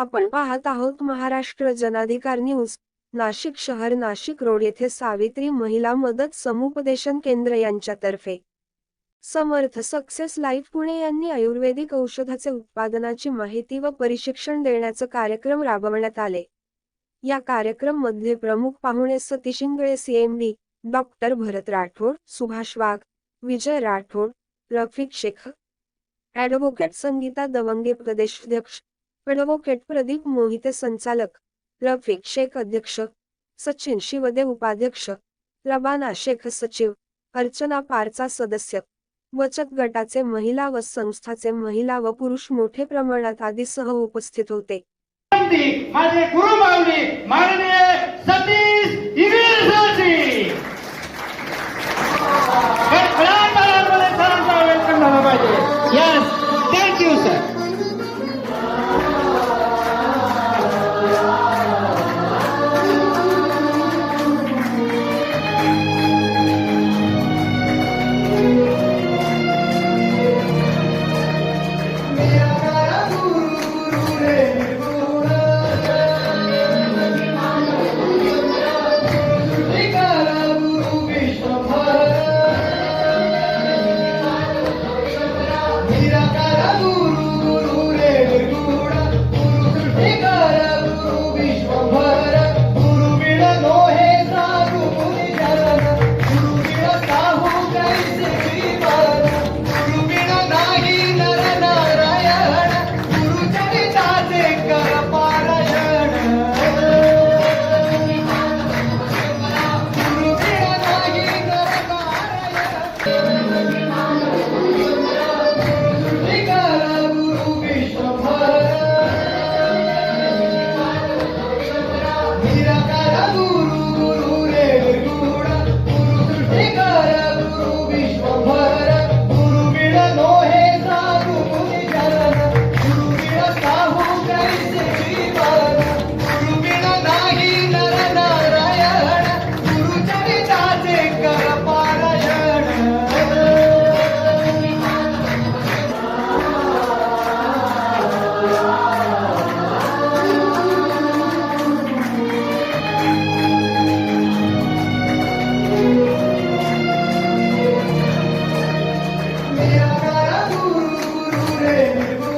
आपण पाहत आहोत महाराष्ट्र जनाधिकार न्यूज नाशिक शहर नाशिक रोड येथे सावित्री महिला मदत समुपदेशन केंद्र यांच्यातर्फे. समर्थ सक्सेस लाईफ पुणे यांनी आयुर्वेदिक औषधाचे उत्पादनाची माहिती व प्रशिक्षण देण्याचा कार्यक्रम राबवण्यात आले. या कार्यक्रममध्ये प्रमुख पाहुणे Satish Ingle CMD doctor Bharat Rathod Subhash Wagh Vijay Rathod Rafiq Shaikh advocate Sangeeta Dawange प्रदेशाध्यक्ष ॲडव्होकेट प्रदीप मोहिते संचालक रफिक शेख अध्यक्ष सचिन शिवदे उपाध्यक्ष रबाना शेख सचिव अर्चना पारचा सदस्य बचत गटाचे महिला व संस्थाचे महिला व पुरुष मोठे प्रमाणात आदीसह उपस्थित होते. माझे गुरु माऊली माननीय सतीश इंग्रजी Mira acá. Amém.